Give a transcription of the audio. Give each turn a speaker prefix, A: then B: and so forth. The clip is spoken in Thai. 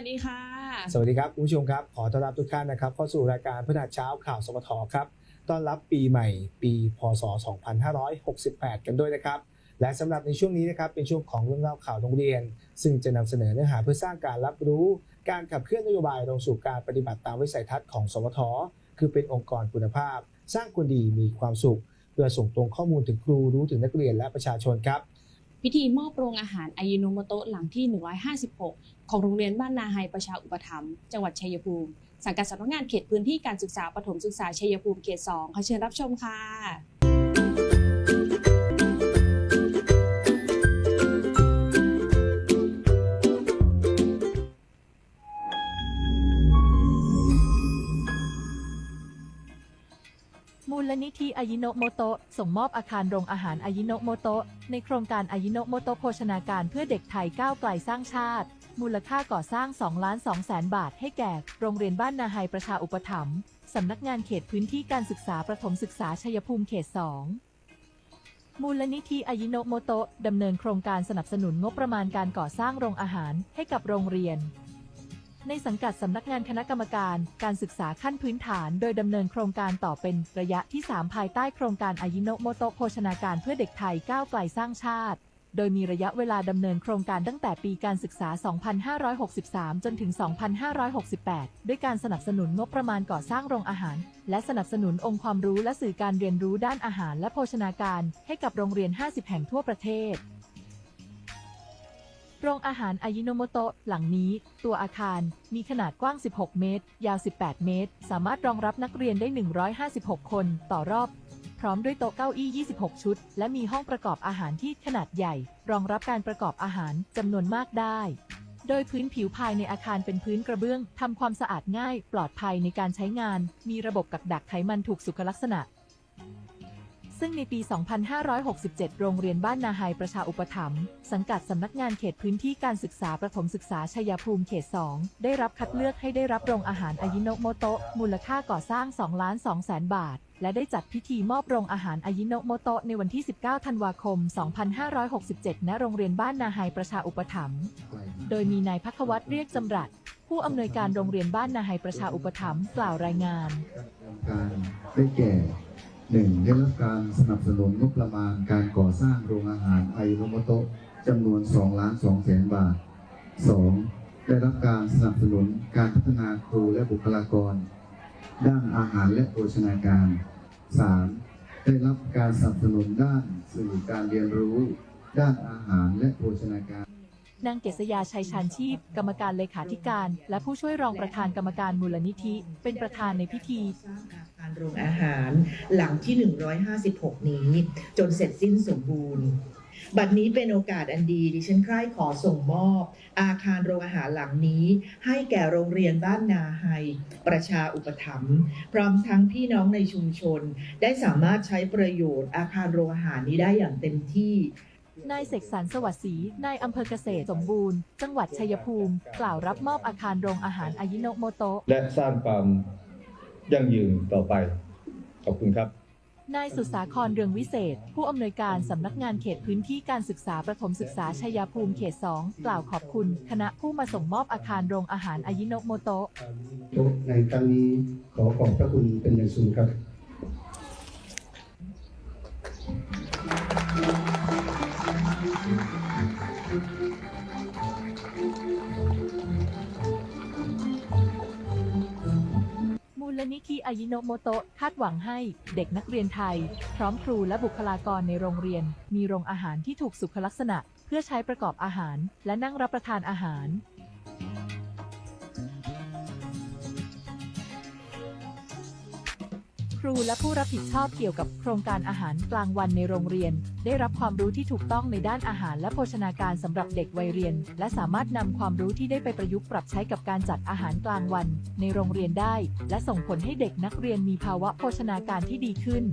A: วัสดีค่ะ
B: สวัสดีครับคุณผู้ชมครับ ขอต้อนรับทุกท่านนะครับ เข้าสู่รายการพฤหัสเช้าข่าวสปทครับ ต้อนรับปีใหม่ ปีพศ 2568 กันด้วยนะครับ และสำหรับในช่วงนี้นะครับ เป็นช่วงของเรื่องเล่าข่าวโรงเรียน ซึ่งจะนำเสนอเนื้อหาเพื่อสร้างการรับรู้ การขับเคลื่อนนโยบายลงสู่การปฏิบัติตามวิสัยทัศน์ของสปทคือเป็นองค์กรคุณภาพ สร้างคนดีมีความสุข เพื่อส่งตรงข้อมูลถึงครูรู้ถึงนักเรียนและประชาชนครับ
A: พิธีมอบโรงอาหารอายิโนโมโตะหลังที่ 156 ของโรงเรียนบ้านนาไฮประชาอุปถัมภ์จังหวัดชัยภูมิ สังกัดสำนักงานเขตพื้นที่การศึกษาประถมศึกษาชัยภูมิเขต 2 ขอเชิญรับชมค่ะ
C: นิธิอายิโนโมโตะส่งมอบอาคารโรงอาหารอายิโนโมโตะในโครงการอายิโนโมโตะโภชนาการเพื่อเด็กไทยก้าวไกลสร้างชาติ มูลค่าก่อสร้าง2ล้าน2แสนบาทให้แก่ โรงเรียนบ้านนาไฮประชาอุปถัมภ์สำนักงานเขตพื้นที่การศึกษาประถมศึกษาชัยภูมิเขต 2มูลนิธิอายิโนโมโตะดำเนินโครงการสนับสนุนงบประมาณการก่อสร้างโรงอาหารให้กับโรงเรียน ในสังกัดสำนักงานคณะกรรมการ การศึกษาขั้นพื้นฐาน โดยดำเนินโครงการต่อเป็นระยะที่ 3 ภายใต้โครงการอายิโนโมโตะโภชนาการเพื่อเด็กไทยก้าวไกลสร้างชาติ โดยมีระยะเวลาดำเนินโครงการตั้งแต่ปีการศึกษา 2563 จนถึง 2568 ด้วยการสนับสนุนงบประมาณก่อสร้างโรงอาหาร และสนับสนุนองค์ความรู้และสื่อการเรียนรู้ด้านอาหารและโภชนาการ ให้กับโรงเรียน 50 แห่งทั่วประเทศ โรงอาหารอายิโนโมโตะหลังนี้ ตัวอาคารมีขนาดกว้าง 16 เมตร ยาว 18 เมตร สามารถรองรับนักเรียนได้ 156 คนต่อรอบ พร้อมด้วยโต๊ะเก้าอี้ 26 ชุด และมีห้องประกอบอาหารที่ขนาดใหญ่ รองรับการประกอบอาหารจำนวนมากได้ โดยพื้นผิวภายในอาคารเป็นพื้นกระเบื้องทำความสะอาดง่าย ปลอดภัยในการใช้งาน มีระบบกักดักไขมันถูกสุขลักษณะ ซึ่งในปี 2567 โรงเรียนบ้านนาไฮประชาอุปถัมภ์สังกัดสำนักงานเขตพื้นที่การศึกษาประถมศึกษาชัยภูมิเขต 2 ได้รับคัดเลือกให้ได้รับโรงอาหารอายิโนโมโตะมูลค่าก่อสร้าง 2 ล้าน2แสนบาท และได้จัดพิธีมอบโรงอาหารอายิโนโมโตะในวันที่ 19 ธันวาคม 2567 ณ โรงเรียนบ้านนาไฮประชาอุปถัมภ์โดยมีนายพักวัตรเรียกจำรัดผู้อำนวยการโรงเรียนบ้านนาไฮประชาอุปถัมภ์กล่าวรายงาน
D: การได้แก่ หนึ่งได้รับการสนับสนุนงบประมาณการก่อสร้างโรงอาหารไอโนโมโตะจำนวน2ล้าน2แสนบาท 2. ได้รับการสนับสนุนการพัฒนาครูและบุคลากร ด้านอาหารและโภชนาการ 3. ได้รับการสนับสนุนด้านสื่อการเรียนรู้ ด้านอาหารและโภชนาการ
C: นางเกษยาชัยชานชีพ กรรมการเลขาธิการ และผู้ช่วยรองประธานกรรมการมูลนิธิ เป็นประธานในพิธี
E: ร้างอาคารโรงอาหารหลังที่ 156 นี้ จนเสร็จสิ้นสมบูรณ์ บัดนี้เป็นโอกาสอันดีดิฉันใคร่ขอส่งมอบ อาคารโรงอาหารหลังนี้ ให้แก่โรงเรียนบ้านนาไฮประชาอุปถัมภ์พร้อมทั้งพี่น้องในชุมชน ได้สามารถใช้ประโยชน์อาคารโรงอาหารนี้ได้อย่างเต็มที่
C: นายเสกสรรสวัสดิ์ศรีนายอำเภอเกษตรสมบูรณ์ จังหวัดชัยภูมิ กล่าวรับมอบอาคารโรงอาหารอายิโนโมโตะ
F: และสร้างความ ยั่งยืนต่อไป ขอบคุณครับ
C: นายสุสาครเรืองวิเศษ ผู้อำนวยการสำนักงานเขตพื้นที่การศึกษาประถมศึกษาชัยภูมิเขต 2 กล่าวขอบคุณ คณะผู้มาส่งมอบอาคารโรงอาหารอายิโนโมโตะ
G: โต๊ะในครั้งนี้ขอขอบพระคุณเป็นอย่างสูงครับ
C: อายิโนโมโตะคาดหวังให้เด็กนักเรียนไทย พร้อมครูและบุคลากรในโรงเรียน มีโรงอาหารที่ถูกสุขลักษณะ เพื่อใช้ประกอบอาหาร และนั่งรับประทานอาหาร ครูและผู้รับผิดชอบเกี่ยวกับโครงการอาหารกลางวันในโรงเรียน ได้รับความรู้ที่ถูกต้องในด้านอาหารและโภชนาการสำหรับเด็กวัยเรียน และสามารถนำความรู้ที่ได้ไปประยุกต์ปรับใช้กับการจัดอาหารกลางวัน ในโรงเรียนได้ และส่งผลให้เด็กนักเรียนมีภาวะโภชนาการที่ดีขึ้น